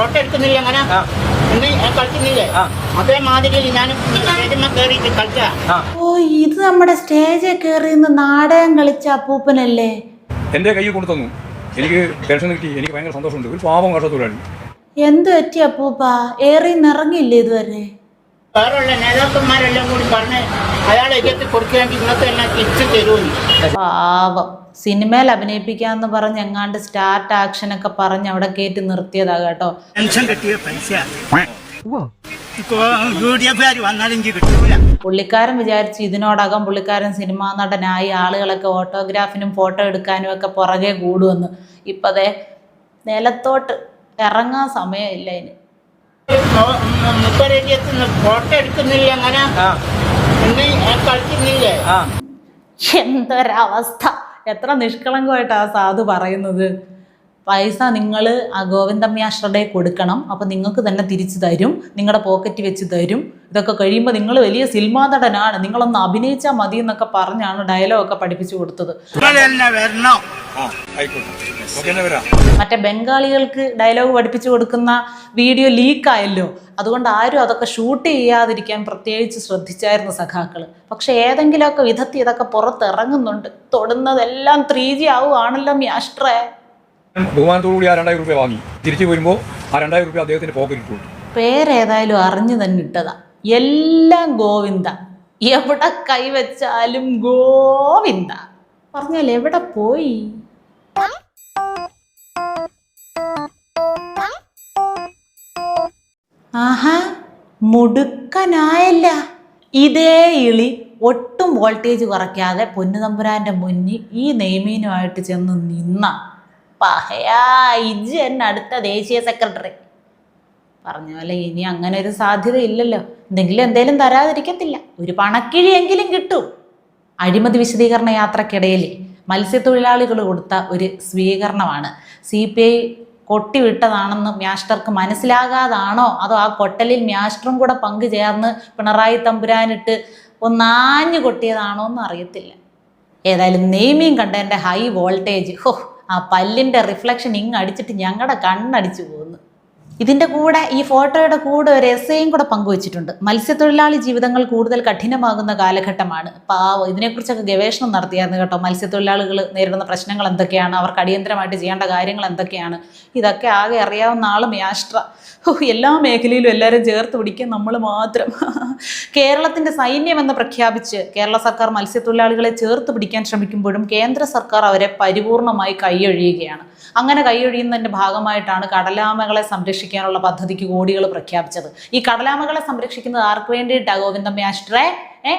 Photo എടുക്കുന്നില്ല അങ്ങനെ? കളിക്കുന്നില്ലേ? അതേ മാതിരി ഞാൻ കയറിയിട്ട് കളിച്ച ഓ ഇത് നമ്മുടെ സ്റ്റേജിൽ കയറി നാടകം കളിച്ച അപ്പൂപ്പനല്ലേ? എന്റെ കൈ കൊണ്ടു തന്നു. എനിക്ക് പെൻഷൻ കിട്ടി. എനിക്ക് ഭയങ്കര സന്തോഷമുണ്ട്. ഒരു പാവം കർഷകത്തൊഴിലാളി എന്ത് പറ്റി അപ്പൂപ്പ? ഏറി നിറങ്ങില്ലേ ഇതുവരെ? വേറെയുള്ള നേതാക്കന്മാരെല്ലാം കൂടി പറഞ്ഞ് അയാളെ എതിർത്ത് കൊടുക്കുകയാണെങ്കിൽ ഇന്നത്തെ എല്ലാം തിരിച്ചു തരുമെന്ന്. പാവം. സിനിമയിൽ അഭിനയിപ്പിക്കാന്ന് പറഞ്ഞ് എങ്ങാണ്ട് സ്റ്റാർട്ട് ആക്ഷൻ ഒക്കെ പറഞ്ഞ് അവിടെ കയറ്റി നിർത്തിയതാ കേട്ടോ. പുള്ളിക്കാരൻ വിചാരിച്ചു ഇതിനോടകം പുള്ളിക്കാരൻ സിനിമാ നടനായി ആളുകളൊക്കെ ഓട്ടോഗ്രാഫിനും ഫോട്ടോ എടുക്കാനും ഒക്കെ പുറകെ കൂടുമെന്ന്. ഇപ്പതേ നിലത്തോട്ട് ഇറങ്ങാൻ സമയമില്ല ഇനി. ഫോട്ടോ എടുക്കുന്നില്ല അങ്ങനെ. കളിക്കുന്നില്ലേ? എന്തൊരവസ്ഥ. എത്ര നിഷ്കളങ്കമായിട്ടാണ് ആ സാധു പറയുന്നത്? പൈസ നിങ്ങൾ ആ ഗോവിന്ദമ്യാശ്രടെ കൊടുക്കണം. അപ്പം നിങ്ങൾക്ക് തന്നെ തിരിച്ചു തരും. നിങ്ങളുടെ പോക്കറ്റ് വെച്ച് തരും. ഇതൊക്കെ കഴിയുമ്പോൾ നിങ്ങൾ വലിയ സിനിമാ നടനാണ്. നിങ്ങളൊന്ന് അഭിനയിച്ചാൽ മതി എന്നൊക്കെ പറഞ്ഞാണ് ഡയലോഗൊക്കെ പഠിപ്പിച്ചു കൊടുത്തത്. മറ്റേ ബംഗാളികൾക്ക് ഡയലോഗ് പഠിപ്പിച്ചു കൊടുക്കുന്ന വീഡിയോ ലീക്കായല്ലോ അതുകൊണ്ട് ആരും അതൊക്കെ ഷൂട്ട് ചെയ്യാതിരിക്കാൻ പ്രത്യേകിച്ച് ശ്രദ്ധിച്ചായിരുന്നു സഖാക്കൾ പക്ഷെ ഏതെങ്കിലുമൊക്കെ വിധത്തിൽ ഇതൊക്കെ പുറത്തിറങ്ങുന്നുണ്ട്. തൊടുന്നതെല്ലാം ത്രീ ജി ആവുകയാണല്ലോ മ്യാഷ്ട്രേ ബഹുമാനത്തോടു കൂടി ആ രണ്ടായിരം രൂപ വാങ്ങി. തിരിച്ചു വരുമ്പോൾ ആ രണ്ടായിരം രൂപ അദ്ദേഹത്തിന്റെ പോക്കറ്റിൽ പോയി പേരേതായാലും അറിഞ്ഞു തന്നെ ഇട്ടതാ. എല്ലാം ഗോവിന്ദ. എവിടെ കൈവച്ചാലും ഗോവിന്ദ. പറഞ്ഞാൽ എവിടെ പോയി? ആഹാ മുടുക്കനായല്ല. ഇതേ ഇളി ഒട്ടും വോൾട്ടേജ് കുറയ്ക്കാതെ പൊന്നുതമ്പുരാന്റെ മുന്നിൽ ഈ നെയ്മീനുമായിട്ട് ചെന്ന് നിന്ന. പഹയാ ഇജ് എന്നെ അടുത്ത ദേശീയ സെക്രട്ടറി. പറഞ്ഞ പോലെ ഇനി അങ്ങനെ ഒരു സാധ്യത ഇല്ലല്ലോ എന്തെങ്കിലും എന്തേലും തരാതിരിക്കത്തില്ല. ഒരു പണക്കിഴിയെങ്കിലും കിട്ടും. അഴിമതി വിശദീകരണ യാത്രക്കിടയിൽ മത്സ്യത്തൊഴിലാളികൾ കൊടുത്ത ഒരു സ്വീകരണമാണ്. സി പി ഐ കൊട്ടിവിട്ടതാണെന്ന് മ്യാസ്റ്റർക്ക് മനസ്സിലാകാതാണോ? അതോ ആ കൊട്ടലിൽ മ്യാസ്റ്ററും കൂടെ പങ്കുചേർന്ന് പിണറായി തമ്പുരാനിട്ട് ഒന്നാഞ്ഞു കൊട്ടിയതാണോ എന്ന് അറിയത്തില്ല ഏതായാലും നെയ്മിയും കണ്ട എന്റെ ഹൈ വോൾട്ടേജ്. ഹോ ആ പല്ലിന്റെ റിഫ്ലക്ഷൻ ഇങ്ങ് അടിച്ചിട്ട് ഞങ്ങളുടെ കണ്ണടിച്ചു പോകുന്നു ഇതിന്റെ കൂടെ ഈ ഫോട്ടോയുടെ കൂടെ ഒരു എസ്സേയും കൂടെ പങ്കുവച്ചിട്ടുണ്ട്. മത്സ്യത്തൊഴിലാളി ജീവിതങ്ങൾ കൂടുതൽ കഠിനമാകുന്ന കാലഘട്ടമാണ്. പാവം ഇതിനെക്കുറിച്ചൊക്കെ ഗവേഷണം നടത്തിയായിരുന്നു കേട്ടോ. മത്സ്യത്തൊഴിലാളികൾ നേരിടുന്ന പ്രശ്നങ്ങൾ എന്തൊക്കെയാണ്? അവർക്ക് അടിയന്തരമായിട്ട് ചെയ്യേണ്ട കാര്യങ്ങൾ എന്തൊക്കെയാണ്? ഇതൊക്കെ ആകെ അറിയാവുന്ന ആളും യാഷ്ട്ര എല്ലാ മേഖലയിലും എല്ലാവരും ചേർത്ത് പിടിക്കാൻ നമ്മൾ മാത്രം. കേരളത്തിന്റെ സൈന്യമെന്ന് പ്രഖ്യാപിച്ച് കേരള സർക്കാർ മത്സ്യത്തൊഴിലാളികളെ ചേർത്ത് പിടിക്കാൻ ശ്രമിക്കുമ്പോഴും കേന്ദ്ര സർക്കാർ അവരെ പരിപൂർണമായി കൈയൊഴിയുകയാണ് അങ്ങനെ കൈയൊഴിയുന്നതിന്റെ ഭാഗമായിട്ടാണ് കടലാമകളെ സംരക്ഷിക്കാനുള്ള പദ്ധതിക്ക് കോടികൾ പ്രഖ്യാപിച്ചത്. ഈ കടലാമകളെ സംരക്ഷിക്കുന്നത് ആർക്ക് വേണ്ടിയിട്ടാണ് ഗോവിന്ദ മാസ്റ്ററെ ഏ?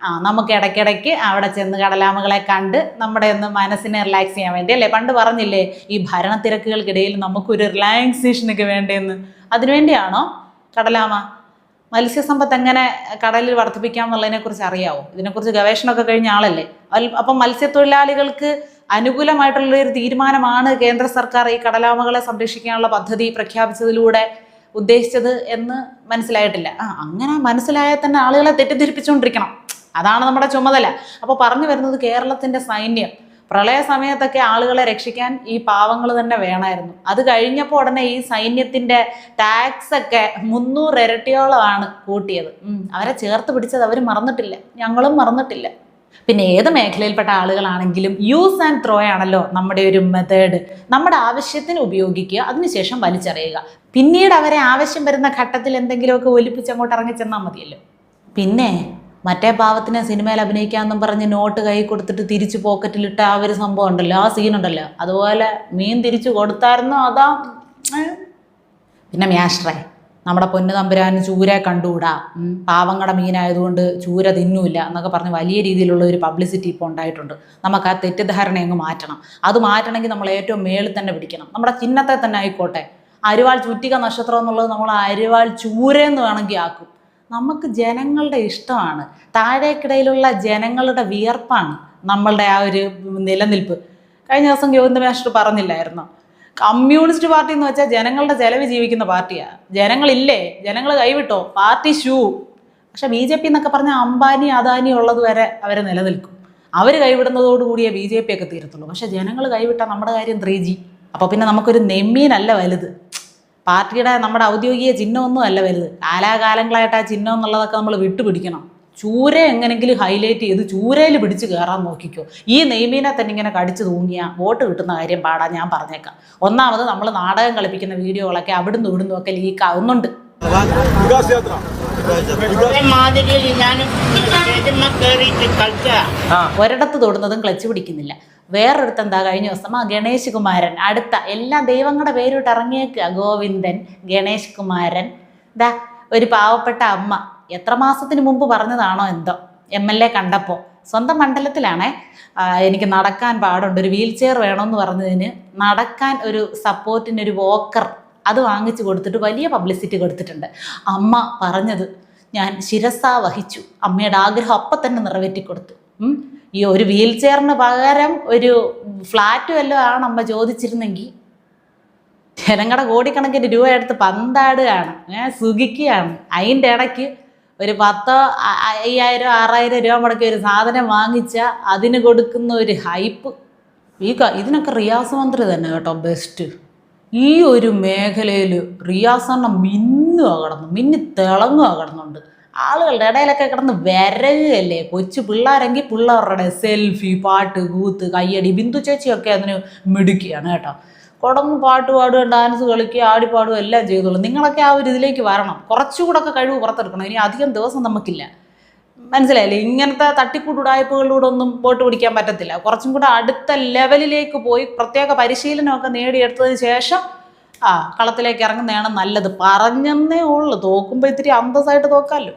ആ നമുക്ക് ഇടയ്ക്കിടയ്ക്ക് അവിടെ ചെന്ന് കടലാമകളെ കണ്ട് നമ്മുടെ ഒന്ന് മനസ്സിനെ റിലാക്സ് ചെയ്യാൻ വേണ്ടി അല്ലേ? പണ്ട് പറഞ്ഞില്ലേ ഈ ഭരണ തിരക്കുകൾക്കിടയിൽ നമുക്കൊരു റിലാക്സേഷനൊക്കെ വേണ്ടതെന്ന് അതിനുവേണ്ടിയാണോ കടലാമ മത്സ്യസമ്പത്ത് എങ്ങനെ കടലിൽ വർദ്ധിപ്പിക്കാം എന്നുള്ളതിനെക്കുറിച്ച് അറിയാവോ? ഇതിനെക്കുറിച്ച് ഗവേഷണമൊക്കെ കഴിഞ്ഞ ആളല്ലേ? അപ്പം മത്സ്യത്തൊഴിലാളികൾക്ക് അനുകൂലമായിട്ടുള്ള ഒരു തീരുമാനമാണ് കേന്ദ്ര സർക്കാർ ഈ കടലാമകളെ സംരക്ഷിക്കാനുള്ള പദ്ധതി പ്രഖ്യാപിച്ചതിലൂടെ ഉദ്ദേശിച്ചത് എന്ന് മനസ്സിലായിട്ടില്ല. ആ അങ്ങനെ മനസ്സിലായാൽ തന്നെ ആളുകളെ തെറ്റിദ്ധരിപ്പിച്ചുകൊണ്ടിരിക്കണം. അതാണ് നമ്മുടെ ചുമതല. അപ്പോൾ പറഞ്ഞു വരുന്നത് കേരളത്തിന്റെ സൈന്യം. പ്രളയ സമയത്തൊക്കെ ആളുകളെ രക്ഷിക്കാൻ ഈ പാവങ്ങൾ തന്നെ വേണമായിരുന്നു. അത് കഴിഞ്ഞപ്പോൾ ഉടനെ ഈ സൈന്യത്തിന്റെ ടാക്സ് ഒക്കെ മുന്നൂറ് ഇരട്ടിയോളമാണ് കൂട്ടിയത്. അവരെ ചേർത്ത് പിടിച്ചത് അവർ മറന്നിട്ടില്ല. ഞങ്ങളും മറന്നിട്ടില്ല. പിന്നെ ഏത് മേഖലയിൽപ്പെട്ട ആളുകളാണെങ്കിലും യൂസ് ആൻഡ് ത്രോ ആണല്ലോ നമ്മുടെ ഒരു മെത്തേഡ് നമ്മുടെ ആവശ്യത്തിന് ഉപയോഗിക്കുക അതിനുശേഷം വലിച്ചെറിയുക. പിന്നീട് അവരെ ആവശ്യം വരുന്ന ഘട്ടത്തിൽ എന്തെങ്കിലുമൊക്കെ ഒലിപ്പിച്ച് അങ്ങോട്ട് ഇറങ്ങി ചെന്നാൽ മതിയല്ലോ. പിന്നെ മറ്റേ പാവത്തിനെ സിനിമയിൽ അഭിനയിക്കാമെന്നും പറഞ്ഞ് നോട്ട് കൈ കൊടുത്തിട്ട് തിരിച്ച് പോക്കറ്റിലിട്ട ആ ഒരു സംഭവം ഉണ്ടല്ലോ ആ സീനുണ്ടല്ലോ അതുപോലെ മീൻ തിരിച്ചു കൊടുത്തായിരുന്നോ? അതാ പിന്നെ മ്യാഷ്ട്രേ നമ്മുടെ പൊന്നു തമ്പുരാൻ ചൂര കണ്ടുകൂടാ? പാവങ്ങളുടെ മീനായതുകൊണ്ട് ചൂര തിന്നൂല എന്നൊക്കെ പറഞ്ഞ് വലിയ രീതിയിലുള്ള ഒരു പബ്ലിസിറ്റി ഇപ്പോൾ ഉണ്ടായിട്ടുണ്ട്. നമുക്ക് ആ തെറ്റിദ്ധാരണ അങ്ങ് മാറ്റണം. അത് മാറ്റണമെങ്കിൽ നമ്മൾ ഏറ്റവും മേളിൽ തന്നെ പിടിക്കണം. നമ്മുടെ ചിഹ്നത്തെ തന്നെ ആയിക്കോട്ടെ. അരിവാൾ ചുറ്റിക നക്ഷത്രം എന്നുള്ളത് നമ്മൾ അരിവാൾ ചൂരയെന്ന് വേണമെങ്കിൽ ആക്കും. നമുക്ക് ജനങ്ങളുടെ ഇഷ്ടമാണ്. താഴേക്കിടയിലുള്ള ജനങ്ങളുടെ വിയർപ്പാണ് നമ്മളുടെ ആ ഒരു നിലനിൽപ്പ്. കഴിഞ്ഞ ദിവസം ഗോവിന്ദ മാസ്റ്റർ പറഞ്ഞില്ലായിരുന്നോ? കമ്മ്യൂണിസ്റ്റ് പാർട്ടി എന്ന് വെച്ചാൽ ജനങ്ങളുടെ ചെലവ് ജീവിക്കുന്ന പാർട്ടിയാണ് ജനങ്ങളില്ലേ ജനങ്ങൾ കൈവിട്ടോ? പാർട്ടി ഷൂ. പക്ഷെ ബി ജെ പി എന്നൊക്കെ പറഞ്ഞാൽ അംബാനി അദാനി ഉള്ളത് വരെ അവരെ നിലനിൽക്കും. അവർ കൈവിടുന്നതോടുകൂടിയേ ബി ജെ പി ഒക്കെ തീരത്തുള്ളൂ. പക്ഷെ ജനങ്ങൾ കൈവിട്ടാൽ നമ്മുടെ കാര്യം ത്രീ ജി. അപ്പോൾ പിന്നെ നമുക്കൊരു നെമ്മീനല്ല വലുത്. പാർട്ടിയുടെ നമ്മുടെ ഔദ്യോഗിക ചിഹ്നമൊന്നും അല്ല വലുത്. കാലാകാലങ്ങളായിട്ട് ആ ചിഹ്നം എന്നുള്ളതൊക്കെ നമ്മൾ വിട്ടുപിടിക്കണം. ചൂര എങ്ങനെങ്കിലും ഹൈലൈറ്റ് ചെയ്ത് ചൂരയിൽ പിടിച്ച് കയറാൻ നോക്കിക്കോ. ഈ നെയ്മീനെ തന്നെ ഇങ്ങനെ കടിച്ചു തൂങ്ങിയ വോട്ട് കിട്ടുന്ന കാര്യം പാടാ ഞാൻ പറഞ്ഞേക്കാം. ഒന്നാമത് നമ്മൾ നാടകം കളിപ്പിക്കുന്ന വീഡിയോകളൊക്കെ അവിടുന്ന് ഇവിടുന്നും ഒക്കെ ലീക്ക് ആവുന്നുണ്ട്. ഒരിടത്ത് തൊടുന്നതും ക്ലച്ച് പിടിക്കുന്നില്ല. വേറൊരിടത്ത് എന്താ കഴിഞ്ഞ ദിവസം? ആ ഗണേഷ് കുമാരൻ അടുത്ത എല്ലാ ദൈവങ്ങളുടെ പേരിട്ട് ഇറങ്ങിയേക്കുക ഗോവിന്ദൻ ഗണേഷ് കുമാരൻ. ദാ ഒരു പാവപ്പെട്ട അമ്മ. എത്ര മാസത്തിന് മുമ്പ് പറഞ്ഞതാണോ എന്തോ? എം എൽ എ കണ്ടപ്പോൾ സ്വന്തം മണ്ഡലത്തിലാണേ. എനിക്ക് നടക്കാൻ പാടുണ്ട്. ഒരു വീൽ ചെയർ വേണമെന്ന് പറഞ്ഞതിന് നടക്കാൻ ഒരു സപ്പോർട്ടിന് ഒരു വോക്കർ അത് വാങ്ങിച്ചു കൊടുത്തിട്ട് വലിയ പബ്ലിസിറ്റി കൊടുത്തിട്ടുണ്ട്. അമ്മ പറഞ്ഞത് ഞാൻ ശിരസാ വഹിച്ചു. അമ്മയുടെ ആഗ്രഹം അപ്പം തന്നെ നിറവേറ്റി കൊടുത്തു. ഈ ഒരു വീൽ ചെയറിന് പകരം ഒരു ഫ്ലാറ്റ് വല്ലതും ആണ് അമ്മ ചോദിച്ചിരുന്നെങ്കിൽ ജനങ്ങളുടെ കോടിക്കണക്കിന് രൂപ എടുത്ത് പന്താടുകയാണ് സുഖിക്കുകയാണ്. അതിന്റെ ഇടയ്ക്ക് ഒരു പത്തോ അയ്യായിരം ആറായിരം രൂപ മുടക്കി ഒരു സാധനം വാങ്ങിച്ച അതിന് കൊടുക്കുന്ന ഒരു ഹൈപ്പ്. ഈ ഇതിനൊക്കെ റിയാസ് മന്ത്രി തന്നെ കേട്ടോ ബെസ്റ്റ് ഈ ഒരു മേഖലയിൽ റിയാസ് എണ്ണം മിന്നുക കിടന്നു മിന്നി തിളങ്ങുക കിടന്നുണ്ട്. ആളുകളുടെ ഇടയിലൊക്കെ കിടന്ന് വരകല്ലേ കൊച്ചു പിള്ളേരെങ്കിൽ പിള്ളേരുടെ സെൽഫി പാട്ട് കൂത്ത് കയ്യടി ബിന്ദു ചേച്ചിയൊക്കെ അതിന് മിടുക്കിയാണ് കേട്ടോ. കുടന്ന് പാട്ട് പാടുക ഡാൻസ് കളിക്കുക ആടിപ്പാടുക എല്ലാം ചെയ്തോളൂ. നിങ്ങളൊക്കെ ആ ഒരു ഇതിലേക്ക് വരണം. കുറച്ചുകൂടെ ഒക്കെ കഴിവ് പുറത്തെടുക്കണം. ഇനി അധികം ദിവസം നമുക്കില്ല. മനസ്സിലായില്ലേ? ഇങ്ങനത്തെ തട്ടിക്കൂട്ടുടായ്പകളിലൂടെ ഒന്നും പോട്ട് പിടിക്കാൻ പറ്റത്തില്ല. കുറച്ചും കൂടെ അടുത്ത ലെവലിലേക്ക് പോയി പ്രത്യേക പരിശീലനമൊക്കെ നേടിയെടുത്തതിന് ശേഷം ആ കളത്തിലേക്ക് ഇറങ്ങുന്നതാണ് നല്ലത്. പറഞ്ഞെന്നേ ഉള്ളൂ. തോക്കുമ്പോൾ ഇത്തിരി അന്തസ്സായിട്ട് തോക്കാമല്ലോ